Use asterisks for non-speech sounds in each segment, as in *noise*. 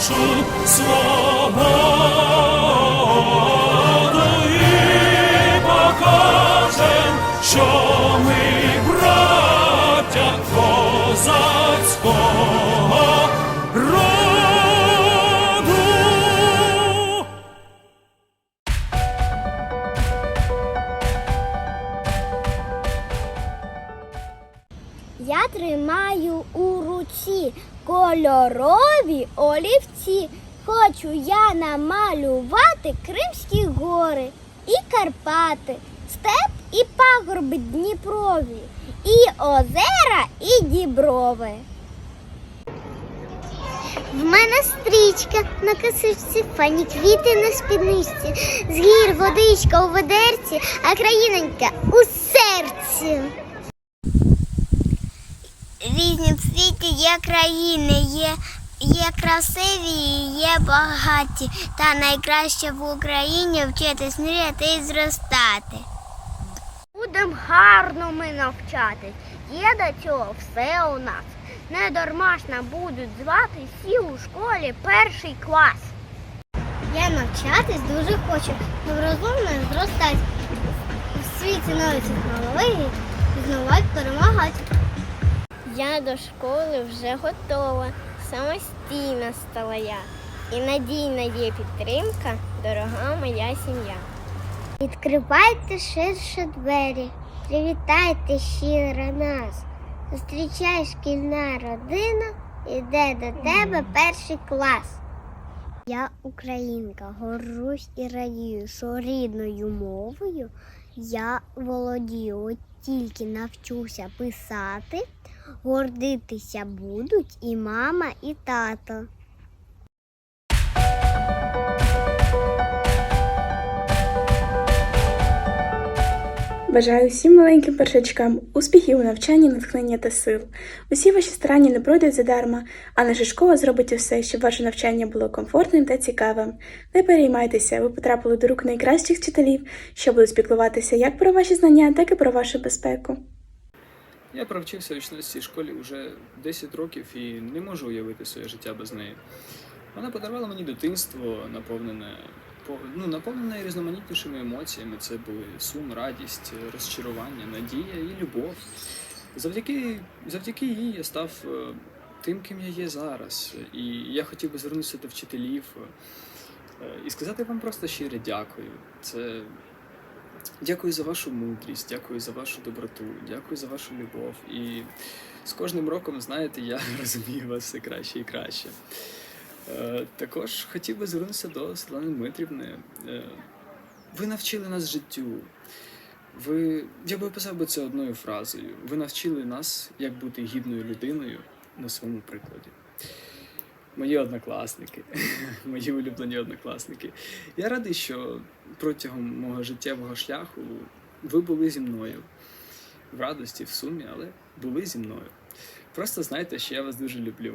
нашу свободу і покажем, що ми браття козацького роду. Я тримаю у руці кольорові олівці. Хочу я намалювати Кримські гори і Карпати, степ і пагорби Дніпрові, і озера, і діброви. В мене стрічка на косичці, фані квіти на спідничці, з гір водичка у ведерці, а країнонька у серці. Різні в світі є країни, є, є красиві, і є багаті, та найкраще в Україні вчитись мріяти і зростати. Будем гарно ми навчатись. Є до цього все у нас. Не дарма ж нам будуть звати всі у школі перший клас. Я навчатись дуже хочу, розумно зростати. У світі нові технології пізнавати, перемагати. Я до школи вже готова, самостійна стала я. І надійна є підтримка, дорога моя сім'я. Відкривайте ширше двері, привітайте щиро нас. Зустрічай шкільна родина, іде до тебе перший клас. Я українка, горжусь і радію, що рідною мовою я володію, от тільки навчуся писати, гордитися будуть і мама, і тато. Бажаю всім маленьким першачкам успіхів у навчанні, натхнення та сил. Усі ваші старання не пройдуть задарма, а наша школа зробить усе, щоб ваше навчання було комфортним та цікавим. Не переймайтеся, ви потрапили до рук найкращих вчителів, що будуть спіклуватися як про ваші знання, так і про вашу безпеку. Я провчився у 16 школі вже 10 років і не можу уявити своє життя без неї. Вона подарувала мені дитинство, наповнене по- ну, наповнене різноманітнішими емоціями. Це були сум, радість, розчарування, надія і любов. Завдяки, завдяки їй я став е, тим, ким я є зараз. І я хотів би звернутися до вчителів е, і сказати вам просто щире дякую. Це Дякую за вашу мудрість, дякую за вашу доброту, дякую за вашу любов. І з кожним роком, знаєте, я *laughs* розумію вас все краще і краще. Е, також хотів би звернутися до Світлани Дмитрівни. Е, ви навчили нас життю. Ви, я би описав би це одною фразою. Ви навчили нас, як бути гідною людиною на своєму прикладі. Мої однокласники, *laughs* мої улюблені однокласники. Я радий, що протягом мого життєвого шляху ви були зі мною в радості, в сумі, але були зі мною. Просто знайте, що я вас дуже люблю.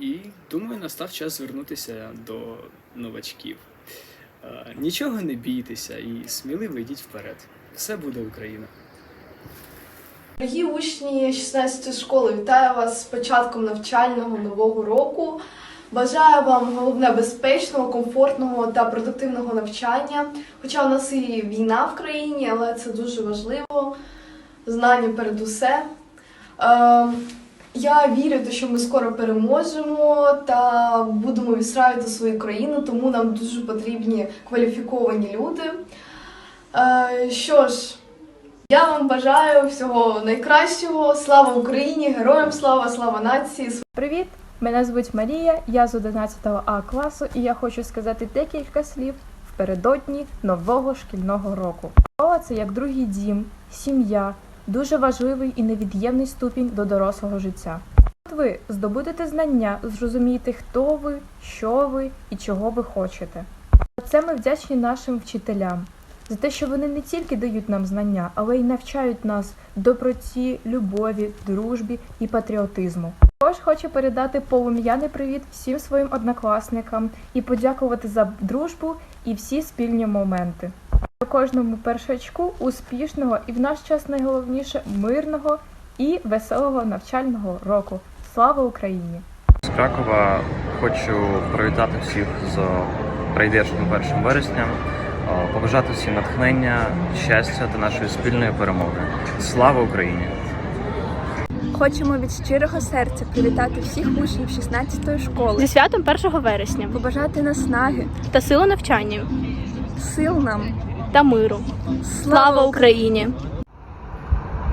І думаю, настав час звернутися до новачків. Е, Нічого не бійтеся і сміливо йдіть вперед. Все буде Україна. Дорогі учні 16 школи, вітаю вас з початком навчального нового року. Бажаю вам головне безпечного, комфортного та продуктивного навчання. Хоча у нас і війна в країні, але це дуже важливо. Знання перед усе. Е, я вірю, те, що ми скоро переможемо та будемо відстраювати свою країну, тому нам дуже потрібні кваліфіковані люди. Е, що ж, я вам бажаю всього найкращого. Слава Україні! Героям слава, слава нації! Привіт! Мене звуть Марія, я з 11 А класу, і я хочу сказати декілька слів впередодні нового шкільного року. Школа це як другий дім, сім'я, дуже важливий і невід'ємний ступінь до дорослого життя. От ви здобудете знання, зрозумієте, хто ви, що ви і чого ви хочете. Це ми вдячні нашим вчителям за те, що вони не тільки дають нам знання, але й навчають нас доброті, любові, дружбі і патріотизму. Також хочу передати полум'яний привіт всім своїм однокласникам і подякувати за дружбу і всі спільні моменти. Кожному першачку успішного і в наш час найголовніше мирного і веселого навчального року. Слава Україні! З Кракова хочу привітати всіх з прийдешнім 1 вересня, побажати всім натхнення, щастя та нашої спільної перемоги. Слава Україні! Хочемо від щирого серця привітати всіх учнів 16-ї школи, Зі святом 1 вересня побажати наснаги, та сили навчання сил нам. та миру. Слава Україні!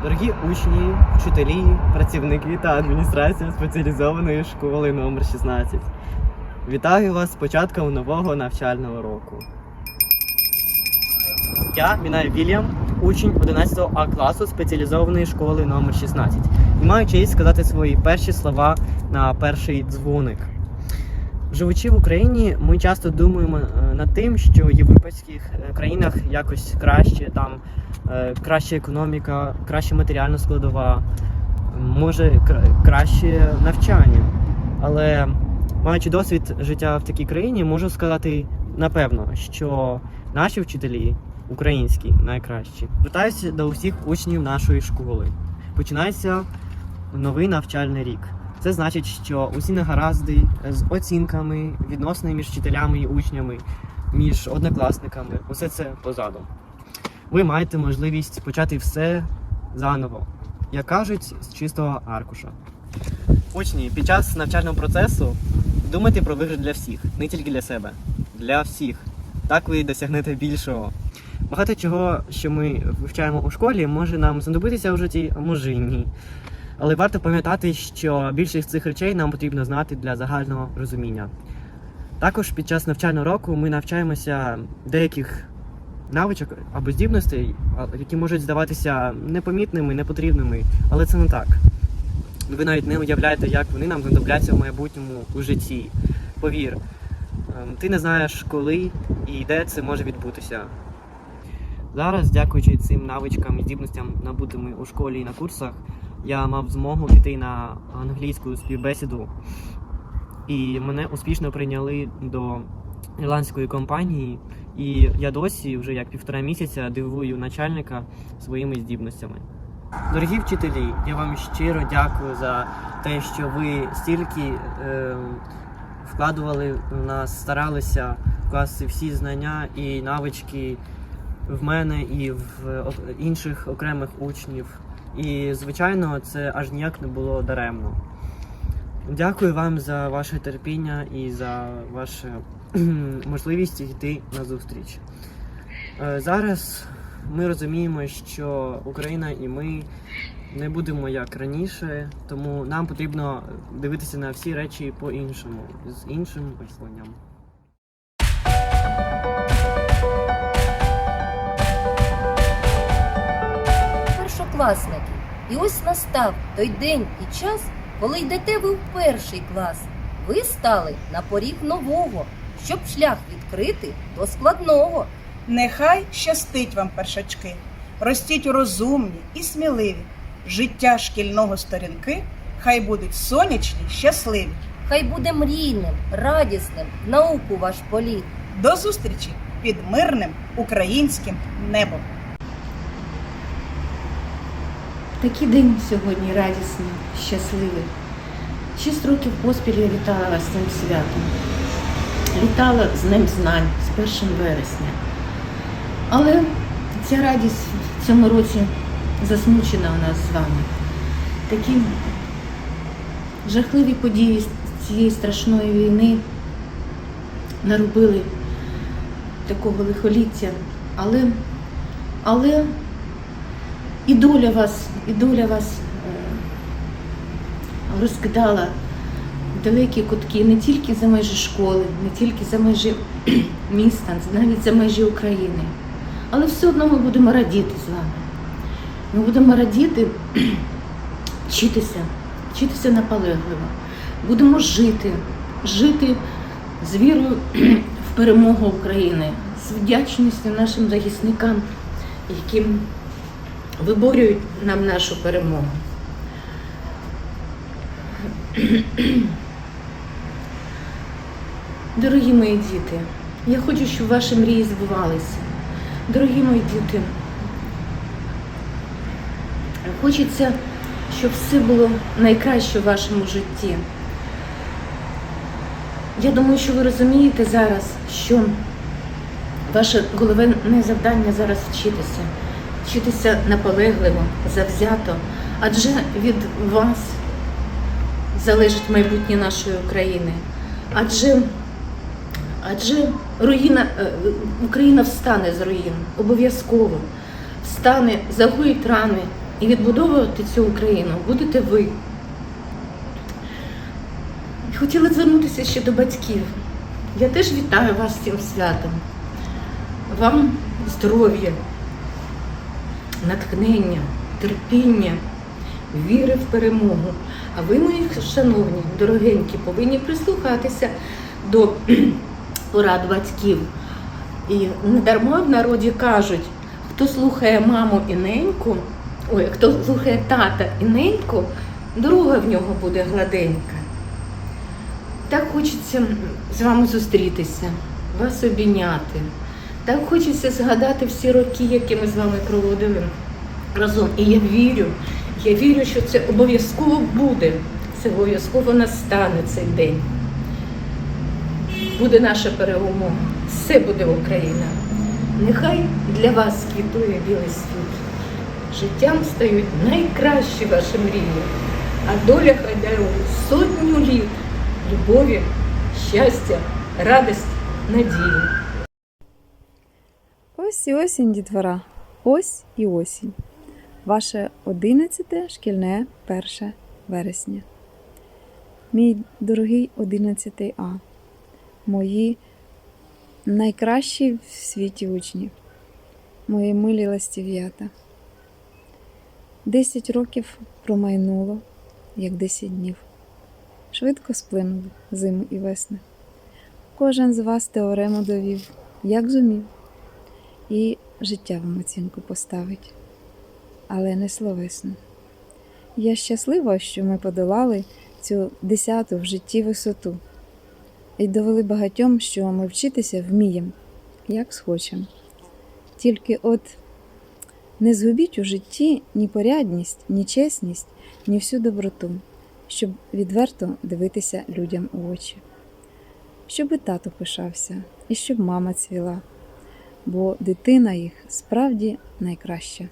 Дорогі учні, вчителі, працівники та адміністрація спеціалізованої школи номер 16. Вітаю вас з початком нового навчального року. Я Мінай Вільям, учень 11 А класу спеціалізованої школи номер 16 і маю честь сказати свої перші слова на перший дзвоник. Живучи в Україні, ми часто думаємо е, над тим, що в європейських е, країнах якось краще, там е, краща економіка, краща матеріальна складова, може краще навчання. Але маючи досвід життя в такій країні, можу сказати напевно, що наші вчителі українські найкращі. Звертаюся до усіх учнів нашої школи. Починається новий навчальний рік. Це значить, що усі негаразди з оцінками, відносини між вчителями і учнями, між однокласниками, усе це позаду. Ви маєте можливість почати все заново, як кажуть, з чистого аркуша. Учні, під час навчального процесу думайте про виграш для всіх, не тільки для себе, для всіх. Так ви досягнете більшого. Багато чого, що ми вивчаємо у школі, може нам знадобитися в житті, а може і ні. Але варто пам'ятати, що більшість цих речей нам потрібно знати для загального розуміння. Також під час навчального року ми навчаємося деяких навичок або здібностей, які можуть здаватися непомітними, непотрібними, але це не так. Ви навіть не уявляєте, як вони нам знадобляться в майбутньому у житті. Повір, ем, ти не знаєш, коли і де це може відбутися. Зараз, дякуючи цим навичкам і здібностям, набутими у школі і на курсах, я мав змогу піти на англійську співбесіду, і мене успішно прийняли до ірландської компанії. І я досі, вже як півтора місяця, дивую начальника своїми здібностями. Дорогі вчителі, я вам щиро дякую за те, що ви стільки е, вкладували в нас, старалися вкласти всі знання і навички в мене і в інших окремих учнів. І, звичайно, це аж ніяк не було даремно. Дякую вам за ваше терпіння і за вашу *clears throat* можливість йти на зустріч. Е, Зараз ми розуміємо, що Україна і ми не будемо як раніше, тому нам потрібно дивитися на всі речі по-іншому, з іншим мисленням. Першокласники. І ось настав той день і час, коли йдете ви в перший клас. Ви стали на поріг нового, щоб шлях відкрити до складного. Нехай щастить вам, першачки, ростіть розумні і сміливі. Життя шкільного сторінки хай будуть сонячні, щасливі. Хай буде мрійним, радісним науку ваш політ. До зустрічі під мирним українським небом. Такий день сьогодні радісний, щасливий. Шість років поспіль я вітала з цим святом. Вітала з Днем знань, з 1 вересня. Але ця радість в цьому році засмучена у нас з вами. Такі жахливі події цієї страшної війни наробили такого лихоліття. Але, але і доля вас, і доля вас е, розкидала в далекі кутки не тільки за межі школи, не тільки за межі *clears throat* міста, навіть за межі України. Але все одно ми будемо радіти з вами. Ми будемо радіти, *clears throat* вчитися, вчитися наполегливо. Будемо жити, жити з вірою *clears throat* в перемогу України, з вдячністю нашим захисникам, які виборюють нам нашу перемогу. Дорогі мої діти, я хочу, щоб ваші мрії збувалися. Дорогі мої діти, хочеться, щоб все було найкраще в вашому житті. Я думаю, що ви розумієте зараз, що ваше головне завдання зараз вчитися, вчитися наполегливо, завзято, адже від вас залежить майбутнє нашої України. Адже, адже руїна, е, Україна встане з руїн, обов'язково встане, загоїть рани і відбудовувати цю Україну будете ви. Хотіла звернутися ще до батьків. Я теж вітаю вас з цим святом. Вам здоров'я, натхнення, терпіння, віри в перемогу. А ви, мої шановні, дорогенькі, повинні прислухатися до *clears throat* порад батьків. І не дарма в народі кажуть, хто слухає маму і неньку, ой, хто слухає тата і неньку, дорога в нього буде гладенька. Так хочеться з вами зустрітися, вас обійняти. Так хочеться згадати всі роки, які ми з вами проводили разом. І я вірю, я вірю, що це обов'язково буде. Це обов'язково настане цей день. Буде наша перемога. Все буде Україна. Нехай для вас квітує білий світ. Життям стають найкращі ваші мрії, а доля хай дарує сотню літ любові, щастя, радість, надії. Ось і осінь, дітвора. Ось і осінь. Ваше 11 шкільне 1 вересня. Мій дорогий 11 А. Мої найкращі в світі учні. Мої милі ластів'ята. Десять років промайнуло, як 10 днів. Швидко сплинули зими і весни. Кожен з вас теорему довів, як зумів, і життя вам оцінку поставить, але не словесно. Я щаслива, що ми подолали цю десяту в житті висоту і довели багатьом, що ми вчитися вміємо, як схочемо. Тільки от не згубіть у житті ні порядність, ні чесність, ні всю доброту щоб відверто дивитися людям у очі, щоб і тато пишався, і щоб мама цвіла, бо дитина їх справді найкраща.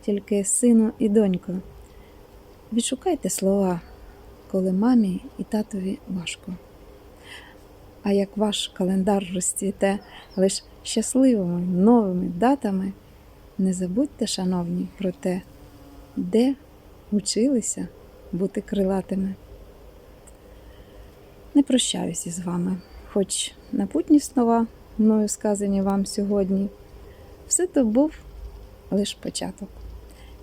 Тільки сину і донько, відшукайте слова, коли мамі і татові важко. А як ваш календар розцвіте лише щасливими новими датами, не забудьте, шановні, про те, де училися бути крилатими. Не прощаюся з вами, хоч напутні слова, мною сказані вам сьогодні, все то був лише початок,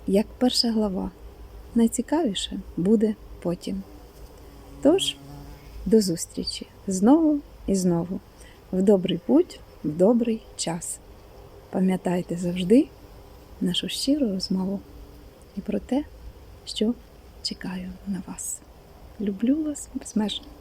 як перша глава. Найцікавіше буде потім. Тож, до зустрічі знову і знову, в добрий путь, в добрий час. Пам'ятайте завжди нашу щиру розмову і про те, що чекаю на вас. Люблю вас безмежно.